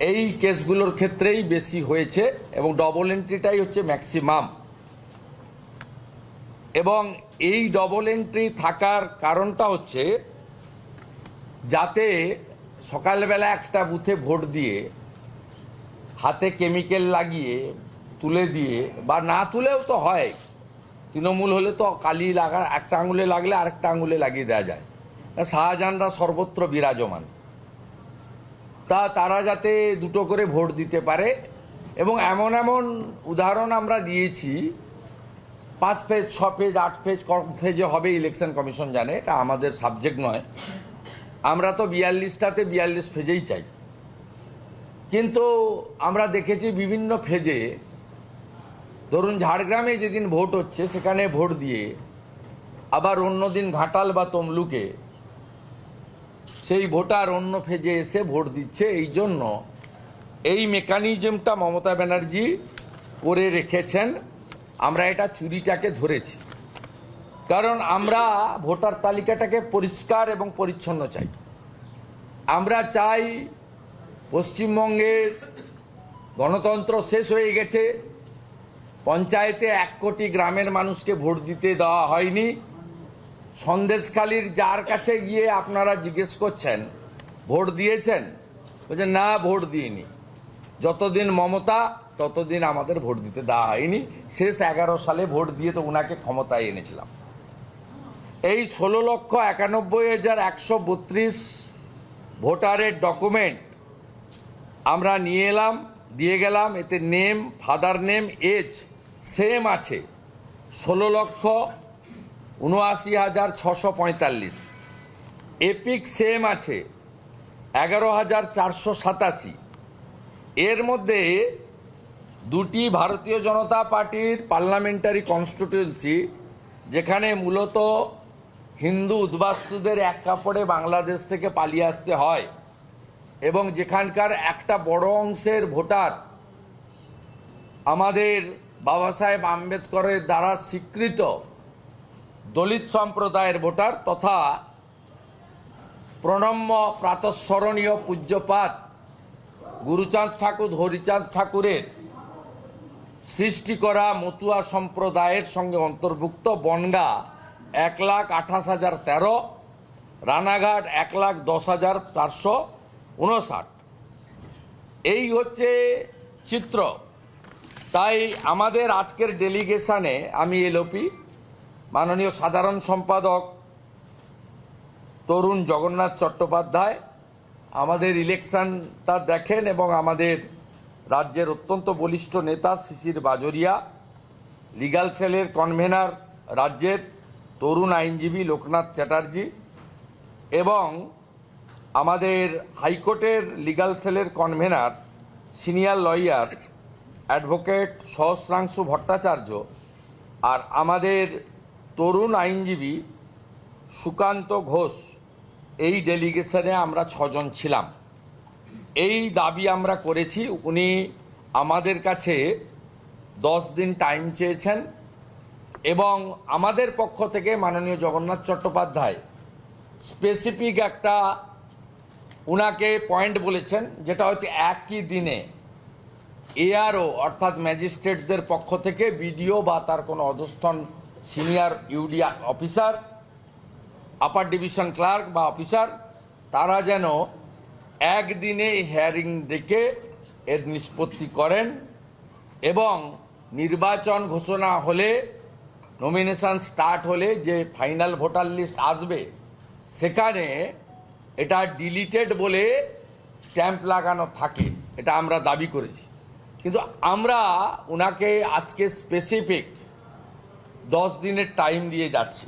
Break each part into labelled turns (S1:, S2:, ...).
S1: এই কেসগুলোর ক্ষেত্রেই বেশি হয়েছে এবং ডবল এন্ট্রিটাই হচ্ছে ম্যাক্সিমাম এবং এই ডবল এন্ট্রি থাকার কারণটা হচ্ছে যাতে সকালবেলা একটা বুথে ভোট দিয়ে, হাতে কেমিক্যাল লাগিয়ে, তুলে দিয়ে, বা না তুলেও তো হয়। তৃণমূল হলে তো কালি লাগা, একটা আঙুলে লাগলে আরেকটা আঙুলে লাগিয়ে দেওয়া যায়। শাহজাহানরা সর্বত্র বিরাজমান। তা তারা যাতে দুটো করে ভোট দিতে পারে। এবং এমন এমন উদাহরণ আমরা দিয়েছি, পাঁচ পেজ ছ পেজ আট পেজ ক পেজে হবে ইলেকশন কমিশন জানে, এটা আমাদের সাবজেক্ট নয়। আমরা তো বিয়াল্লিশটাতে বিয়াল্লিশ ফেজেই চাই। কিন্তু আমরা দেখেছি বিভিন্ন ফেজে, ধরুন ঝাড়গ্রামে যেদিন ভোট হচ্ছে, সেখানে ভোট দিয়ে আবার অন্যদিন ঘাটাল বা তমলুকে সেই ভোটার অন্য ফেজে এসে ভোট দিচ্ছে, এই জন্য এই মেকানিজমটা মমতা ব্যানার্জি করে রেখেছেন। আমরা এটা চুরিটাকে ধরেছি। কারণ আমরা ভোটার তালিকাটাকে পরিষ্কার এবং পরিচ্ছন্ন চাই। আমরা চাই পশ্চিমবঙ্গের গণতন্ত্র শেষ হয়ে গেছে, পঞ্চায়েতে এক কোটি গ্রামের মানুষকে ভোট দিতে দেওয়া হয়নি। সন্দেশখালির যার কাছে গিয়ে আপনারা জিজ্ঞেস করছেন, ভোট দিয়েছেন? বলছে না, ভোট দিইনি। যতদিন মমতা, ততদিন আমাদের ভোট দিতে দেওয়া হয়নি। শেষ এগারো সালে ভোট দিয়ে তো ওনাকে ক্ষমতায় এনেছিলাম। এই ষোলো লক্ষ একানব্বই হাজার একশো বত্রিশ ভোটারের ডকুমেন্ট আমরা নিয়ে এলাম, দিয়ে গেলাম। এতে name, father name, age, same আছে। ষোলো লক্ষ উনআশি হাজার ছশো পঁয়তাল্লিশ। এপিক সেম আছে, এগারো হাজার চারশো সাতাশি। এর মধ্যে দুটি ভারতীয় জনতা পার্টির পার্লামেন্টারি কনস্টিটিউয়েন্সি যেখানে মূলত হিন্দু উদ্বাস্তুদের এক কাপড়ে বাংলাদেশ থেকে পালিয়ে আসতে হয়, এবং যেখানকার একটা বড় অংশের ভোটার আমাদের বাবা সাহেব আম্বেদকরের দ্বারা স্বীকৃত দলিত সম্প্রদায়ের ভোটার তথা প্রণম্য প্রাতঃস্মরণীয় পূজ্যপাত গুরুচাঁদ ঠাকুর, হরিচাঁদ ঠাকুরের সৃষ্টি করা মতুয়া সম্প্রদায়ের সঙ্গে অন্তর্ভুক্ত বনগা এক লাখ আঠাশ হাজার তেরো, রানাঘাট এক লাখ দশ হাজার চারশো উনষাট। এই হচ্ছে চিত্র। তাই আমাদের আজকের ডেলিগেশনে আমি এলওপি মাননীয় সাধারণ সম্পাদক তরুণ জগন্নাথ চট্টোপাধ্যায়, আমাদের ইলেকশনটা দেখেন এবং আমাদের রাজ্যের অত্যন্ত বলিষ্ঠ নেতা শিশির বাজরিয়া লিগাল সেলের কনভেনার রাজ্যের তরুণ আইনজীবী লোকনাথ চ্যাটার্জি এবং আমাদের হাইকোর্টের লিগাল সেলের convener senior lawyer advocate Sahasranshu Bhattacharya আর আমাদের তরুণ আইনজীবী সুকান্ত ঘোষ, এই ডেলিগেশনে আমরা ছজন ছিলাম। এই দাবি আমরা করেছি, উনি আমাদের কাছে দশ দিন টাইম চেয়েছেন এবং আমাদের পক্ষ থেকে মাননীয় জগন্নাথ চট্টোপাধ্যায় স্পেসিফিক একটা উনাকে পয়েন্ট বলেছেন, যেটা হচ্ছে একই দিনে এআরও অর্থাৎ ম্যাজিস্ট্রেটদের পক্ষ থেকে বিডিও বা তার কোনো অধস্থন সিনিয়র ইউডিয়া অফিসার আপার ডিভিশন ক্লার্ক বা অফিসার, তারা যেন একদিনে হিয়ারিং ডেকে এর নিষ্পত্তি করেন এবং নির্বাচন ঘোষণা হলে নমিনেশন স্টার্ট হলে যে ফাইনাল ভোটার লিস্ট আসবে, সেখানে এটা ডিলিটেড বলে স্ট্যাম্প লাগানো থাকে, এটা আমরা দাবি করেছি। কিন্তু আমরা ওনাকে আজকে স্পেসিফিক দশ দিনের টাইম দিয়ে যাচ্ছি।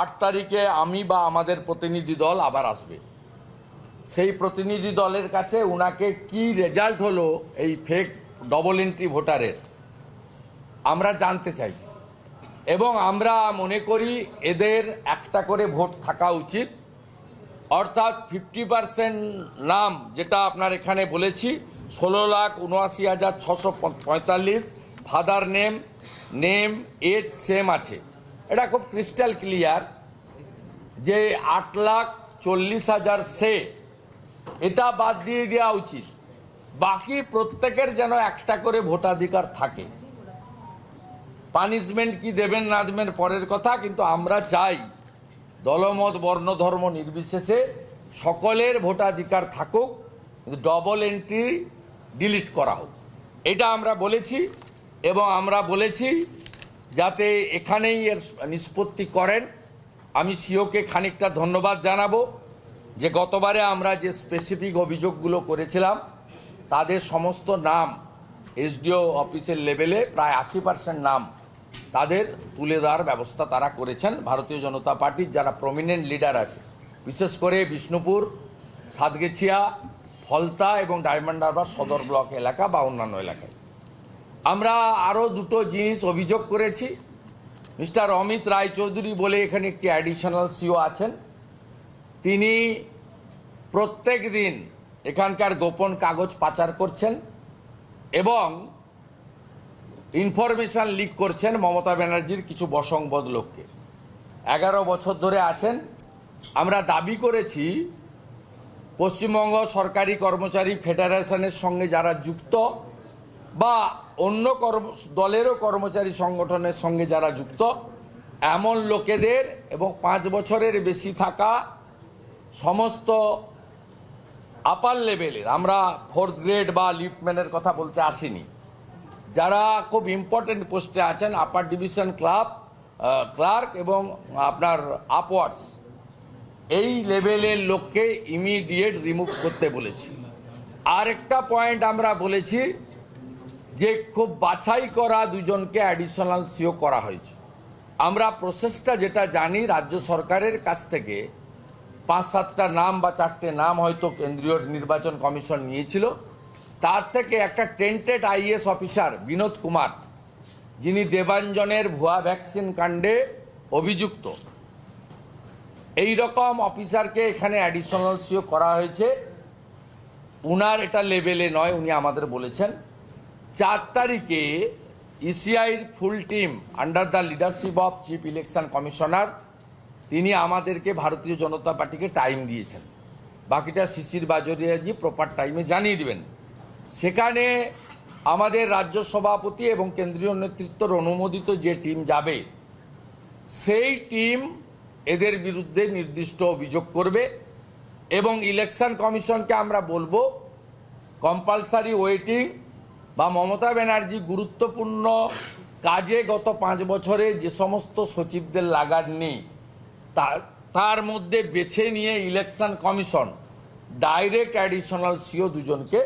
S1: আট তারিখে আমি বা আমাদের প্রতিনিধি দল আবার আসবে। সেই প্রতিনিধি দলের কাছে উনাকে কি রেজাল্ট হলো এই ফেক ডবল এন্ট্রি ভোটারের, আমরা জানতে চাই। এবং আমরা মনে করি এদের একটা করে ভোট থাকা উচিত। অর্থাৎ ফিফটি পার্সেন্ট নাম, যেটা আপনার এখানে বলেছি, ষোলো লাখ উনআশি হাজার ছশো পঁয়তাল্লিশ father name name, age same আছে। এটা খুব ক্রিস্টাল ক্লিয়ার যে আট লাখ চল্লিশ হাজার সে, এটা বাদ দিয়ে দেওয়া উচিত। বাকি প্রত্যেকের যেন একটা করে ভোটাধিকার থাকে। পানিশমেন্ট কি দেবেন না দেবেন পরের কথা, কিন্তু আমরা চাই দলমত, বর্ণ, ধর্ম নির্বিশেষে সকলের ভোটাধিকার থাকুক ডবল এন্ট্রি ডিলিট করা হোক। এটা আমরা বলেছি। এবং আমরা বলেছি যাতে এখানেই এর নিষ্পত্তি করেন। আমি সিওকে খানিকটা ধন্যবাদ জানাব যে গতবারে আমরা যে স্পেসিফিক অভিযোগগুলো করেছিলাম, তাদের সমস্ত নাম এসডিও অফিসের লেভেলে প্রায় আশি পার্সেন্ট নাম তাদের তুলে দেওয়ার ব্যবস্থা তারা করেছেন। ভারতীয় জনতা পার্টির যারা প্রমিনেন্ট লিডার আছে, বিশেষ করে বিষ্ণুপুর, সাতগেছিয়া, ফলতা এবং ডায়মন্ড হারবার সদর ব্লক এলাকা বা অন্যান্য এলাকায়। আমরা আরও দুটো জিনিস অভিযোগ করেছি। মিস্টার অমিত রায়চৌধুরী বলে এখানে একটি অ্যাডিশনাল সিও আছেন। তিনি প্রত্যেক দিন এখানকার গোপন কাগজ পাচার করছেন এবং ইনফরমেশন লিক করছেন মমতা ব্যানার্জির কিছু বসংবদ লোককে। এগারো বছর ধরে আছেন। আমরা দাবি করেছি পশ্চিমবঙ্গ সরকারি কর্মচারী ফেডারেশনের সঙ্গে যারা যুক্ত বা অন্য কর্ম দলেরও কর্মচারী সংগঠনের সঙ্গে যারা যুক্ত, এমন লোকেদের এবং পাঁচ বছরের বেশি থাকা সমস্ত আপার লেভেলের আমরা ফোর্থ গ্রেড বা লিফটম্যানের কথা বলতে আসিনি, যারা খুব ইম্পর্টেন্ট পোস্টে আছেন আপার ডিভিশন ক্লাব ক্লার্ক এবং আপনার আপওয়ার্ডস এই লেভেলের লোককে ইমিডিয়েট রিমুভ করতে বলেছি। আরেকটা পয়েন্ট আমরা বলেছি যে খুব বাছাই করা দুজনকে অ্যাডিশনাল সিও করা হয়েছে। আমরা প্রসেসটা যেটা জানি রাজ্য সরকারের কাছ থেকে, পাঁচ সাতটা নাম বা চারটে নাম হয়তো কেন্দ্রীয় নির্বাচন কমিশন নিয়েছিল। তার থেকে একটা tainted IAS officer Vinod Kumar, যিনি দেবাঞ্জনের ভুয়া ভ্যাকসিন কাণ্ডে অভিযুক্ত। এই রকম অফিসারকে এখানে অ্যাডিশনাল সিও করা হয়েছে। উনার এটা লেভেলে নয়, উনি আমাদের বলেছেন। চার তারিখে ইসিআইর full team under the leadership of chief election commissioner তিনি আমাদেরকে ভারতীয় জনতা পার্টিকে টাইম দিয়েছেন। বাকিটা শিশির বাজরিয়াজি প্রপার টাইমে জানিয়ে দিবেন। সেখানে আমাদের রাজ্য সভাপতি এবং কেন্দ্রীয় নেতৃত্বর অনুমোদিত যে টিম যাবে, সেই টিম এদের বিরুদ্ধে নির্দিষ্ট অভিযোগ করবে এবং ইলেকশন কমিশনকে আমরা বলব কম্পালসারি ওয়েটিং বা মমতা ব্যানার্জি গুরুত্বপূর্ণ কাজে গত পাঁচ বছরে যে সমস্ত সচিবদের লাগাননি তার তার মধ্যে বেছে নিয়ে election commission direct additional CEO দুজনকে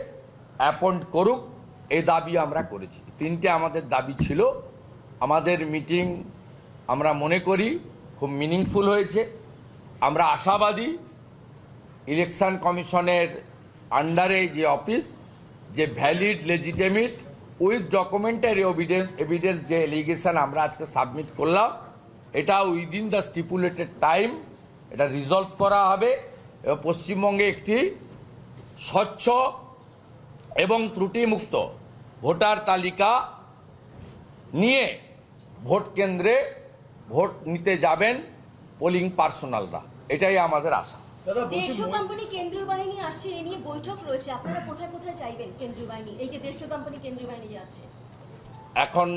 S1: অ্যাপয়েন্ট করুক এই দাবি আমরা করেছি। তিনটে আমাদের দাবি ছিল। আমাদের মিটিং আমরা মনে করি খুব মিনিংফুল হয়েছে। আমরা আশাবাদী ইলেকশন কমিশনের আন্ডারে যে অফিস যে valid legitimate with documentary evidence evidence যে এলিগেশন আমরা আজকে সাবমিট করলাম, এটা উইদিন দ্য স্টিপুলেটেড টাইম এটা রিজলভ করা হবে এবং পশ্চিমবঙ্গে একটি স্বচ্ছ এবং ত্রুটিমুক্ত ভোটার তালিকা নিয়ে ভোট কেন্দ্রে ভোট নিতে যাবেন পোলিং পার্সোনালরা এটাই আমাদের আশা।
S2: দেড়শো কোম্পানি কেন্দ্রীয় বাহিনী আসছে এ নিয়ে বৈঠক রয়েছে। আপনারা কোথায় কোথায় চাইবেন কেন্দ্রীয় বাহিনী? এই যে দেড়শো কোম্পানি কেন্দ্রীয় বাহিনী যে আসছে।
S1: এখন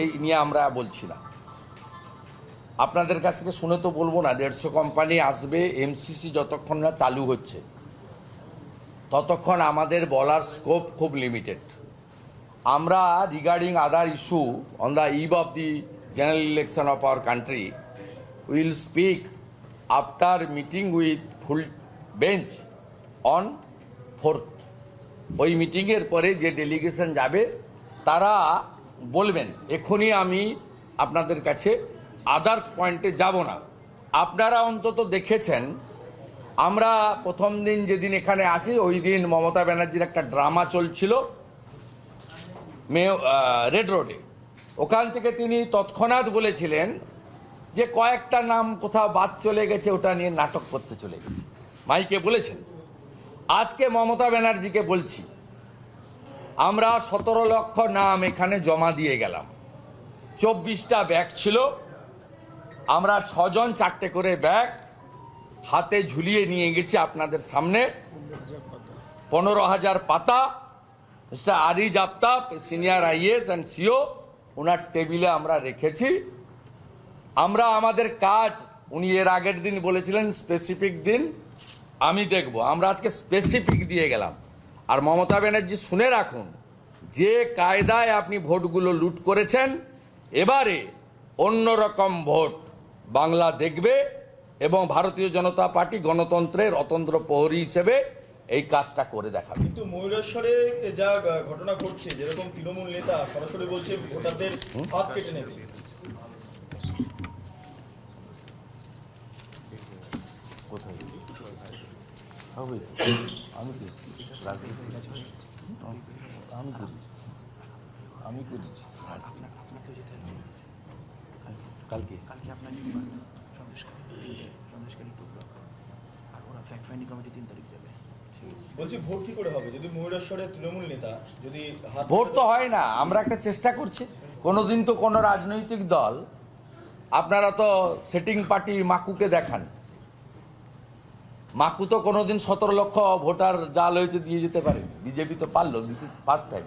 S1: এই নিয়ে আমরা বলছি না। আপনাদের কাছ থেকে শুনে তো বলব না দেড়শো কোম্পানি আসবে এমসিসি যতক্ষণ না চালু হচ্ছে ততক্ষণ আমাদের বলার স্কোপ খুব লিমিটেড আমরা regarding other issue on the eve of the general election of our country will speak after meeting with full bench on fourth. ওই মিটিংয়ের পরে যে ডেলিগেশন যাবে, তারা বলবেন, এখনই আমি আপনাদের কাছে আদার্স পয়েন্টে যাব না। আপনারা অন্তত দেখেছেন, আমরা প্রথম দিন যেদিন এখানে আসি, ওই দিন মমতা ব্যানার্জির একটা ড্রামা চলছিল মে রেড রোডে। ওখান থেকে তিনি তৎক্ষণাৎ বলেছিলেন যে কয়েকটা নাম কোথাও বাদ চলে গেছে, ওটা নিয়ে নাটক করতে চলে গেছে। মাইকে বলেছেন। আজকে মমতা ব্যানার্জিকে বলছি, আমরা সতেরো লক্ষ নাম এখানে জমা দিয়ে গেলাম। চব্বিশটা ব্যাগ ছিল। আমরা ছজন চারটে করে ব্যাগ হাতে ঝুলিয়ে নিয়ে গেছি আপনাদের সামনে। পনেরো হাজার পাতা। Mister Ariz Aftab, senior IAS and CEO ওনার টেবিলে আমরা রেখেছি। আমরা আমাদের কাজ, উনি এর আগের দিন বলেছিলেন স্পেসিফিক দিন, আমি দেখব। আমরা আজকে স্পেসিফিক দিয়ে গেলাম। আর মমতা ব্যানার্জি শুনে রাখুন, যে কায়দায় আপনি ভোটগুলো লুট করেছেন, এবারে অন্যরকম ভোট বাংলা দেখবে এবং ভারতীয় জনতা পার্টি গণতন্ত্রের অতন্ত্র প্রহরী হিসেবে এই কাজটা করে দেখাবে।
S3: কিন্তু ময়ূরেশ্বরে যা ঘটনা ঘটছে, যেরকম তৃণমূল নেতা সরাসরি বলছে ভোটারদের হাত কেটে নেবে। বলছি ভোট করে হবে? যদি তৃণমূল নেতা যদি
S1: ভোট তো হয় না, আমরা একটা চেষ্টা করছি। কোনোদিন তো কোনো রাজনৈতিক দল, আপনারা তো সেটিং পার্টি মাকুকে দেখান। মাকু তো কোনোদিন সতেরো লক্ষ ভোটার জাল হয়েছে দিয়ে যেতে পারে। বিজেপি তো পারল দিস ইজ ফার্স্ট টাইম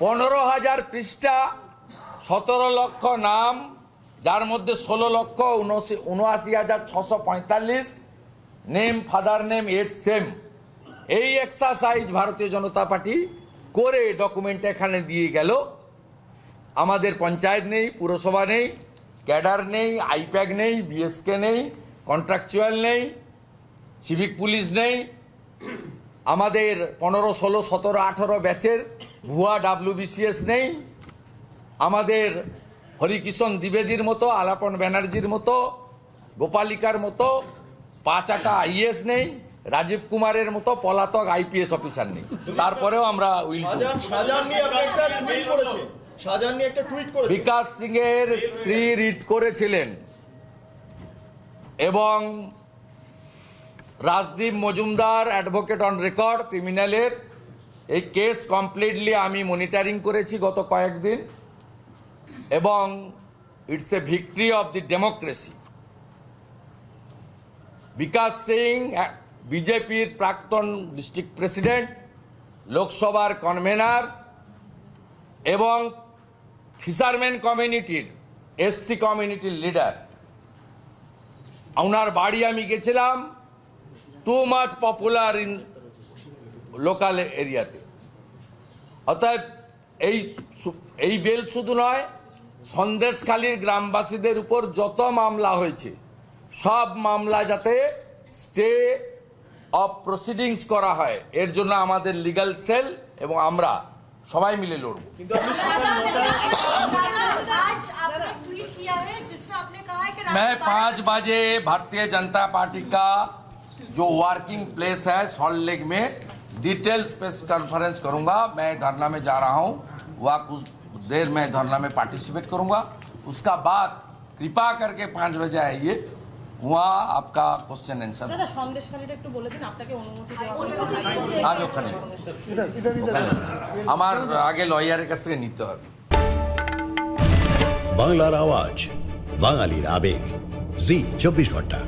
S1: পনেরো হাজার পৃষ্ঠা সতেরো লক্ষ নাম যার মধ্যে ষোলো লক্ষ উনআশি- উনআশি হাজার ছশো পঁয়তাল্লিশ। Name father name age same. এই এক্সারসাইজ ভারতীয় জনতা পার্টি করে ডকুমেন্ট এখানে দিয়ে গেল। আমাদের পঞ্চায়েত নেই পুরসভা নেই ক্যাডার নেই আইপ্যাক নেই বিএসকে নেই। কন্ট্রাকচুয়াল নেই সিভিক পুলিশ নেই। আমাদের পনেরো ষোলো সতেরো আঠারো ব্যাচের ভুয়া ডাব্লিউবিসিএস নেই। আমাদের হরিকিষণ দ্বিবেদীর মতো আলাপন ব্যানার্জির মতো গোপালিকার মতো পাঁচ আটা আইএস নেই রাজীব কুমারের মতো পলাতক আইপিএস অফিসার নেই। তারপরেও আমরা বিকাশ সিং এর স্ত্রী রিট করেছিলেন। এবং Rajdeep Majumdar advocate on record ক্রিমিনালের। এই কেস কমপ্লিটলি আমি মনিটারিং করেছি গত কয়েকদিন এবং it's a victory of the democracy. Bikash Singh, বিজেপির প্রাক্তন ডিস্ট্রিক্ট প্রেসিডেন্ট, লোকসভার কনভেনার এবং ফিশারম্যান কমিউনিটির, এসসি কমিউনিটির লিডার। ওনার বাড়ি আমি গেছিলাম too much popular in local এরিয়াতে অতএব এই এই বেল শুধু নয় সন্দেশখালীর গ্রামবাসীদের উপর যত মামলা হয়েছে, সব মামলা যাতে স্টে অফ প্রসিডিংস করা হয়। এর জন্য আমাদের লিগ্যাল সেল এবং আমরা সবাই মিলে লড়ব
S3: কিন্তু আপনি সকাল নটায়
S4: आज आपने ट्वीट किया है जिसमें आपने कहा है कि
S1: मैं
S4: राज्यपाल-
S1: पाँच बजे भारतीय जनता पार्टी का जो वर्किंग प्लेस है सॉल्ट लेक में डिटेल्स प्रेस कॉन्फ्रेंस करूंगा मैं धरना में जा रहा हूं वह कुछ देर में धरना में पार्टिसिपेट करूंगा उसका बाद कृपा करके पाँच बजे आइए वहाँ आपका क्वेश्चन आंसर
S5: দাদা সন্দেশখালীটা একটু বলে দিন আপনাকে অনুমতি দেওয়া হয়েছে
S2: অনুমতি দিয়েছে।
S1: আজ ওখানে ওখানে। আমার আগে লয়ারের কাছ থেকে নিতে হবে
S6: বাংলার আওয়াজ বাঙালির আবেগ জি চব্বিশ ঘন্টা